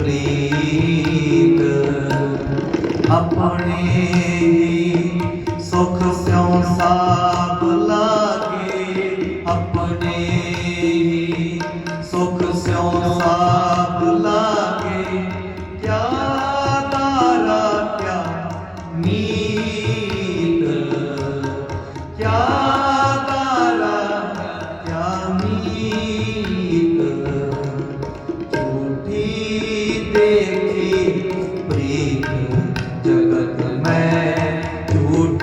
ਪ੍ਰੀਤ ਆਪਣੇ ਹੀ ਸੁਖ ਸਿਉ ਸਾਬ ਲਾਗੇ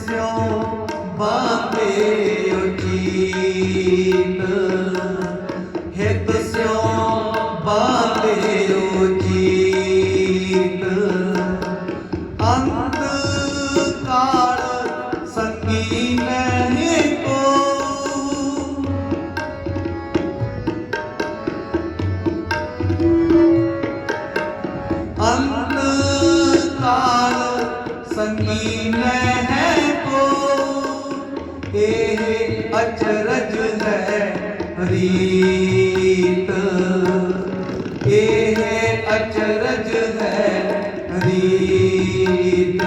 ਸਿਉ ਬਾਤੇ ਉਠੀਤ ਹਿਤ ਸਿਉ ਬਾਤੇ ਉਠੀਤ ਅੰਤ ਕਾਲ ਸੰਗੀ ਨਹੀਂ ਕੋ। ਅੰਤ ਕਾਲ ਸੰਗੀ ਨਹੀਂ ਇਹ ਅਚਰਜ ਹੈ ਰੀਤ ਇਹ ਅਚਰਜ ਹੈ ਰੀਤ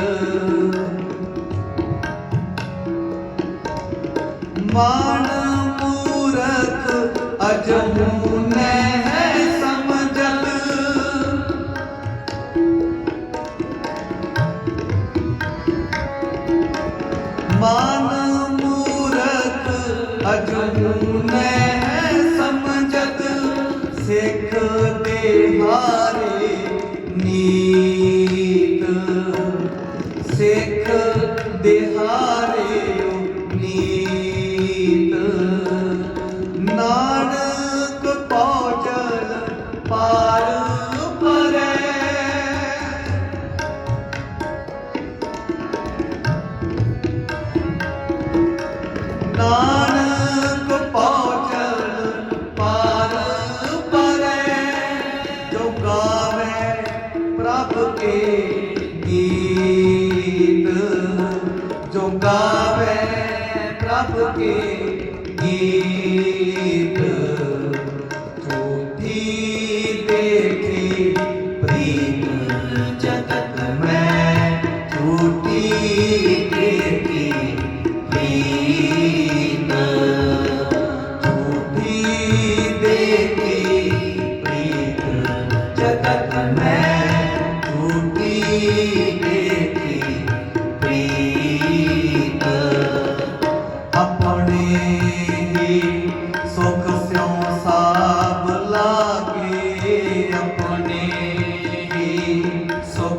ਮਾਨ ਮੂਰਖ ਅਜਮੂ ਅਜੂ ਨਹਿ ਸਮਝਤ, ਸਿੱਖ ਦੇ ਹਾਰੇ ਨੀਤ। ਸਿੱਖ ਦੇ ਹਾਰੇ ਨੀਤ। ਨਾਨਕ ਪਹੁੰਚਲ ਪਾਰ ਪਰੈ। ਨਾਨਕ ਪ੍ਰਭ ਕੇ ਗੀਤ ਜੋ ਗਾਵੇ ਪ੍ਰਭ ਕੇ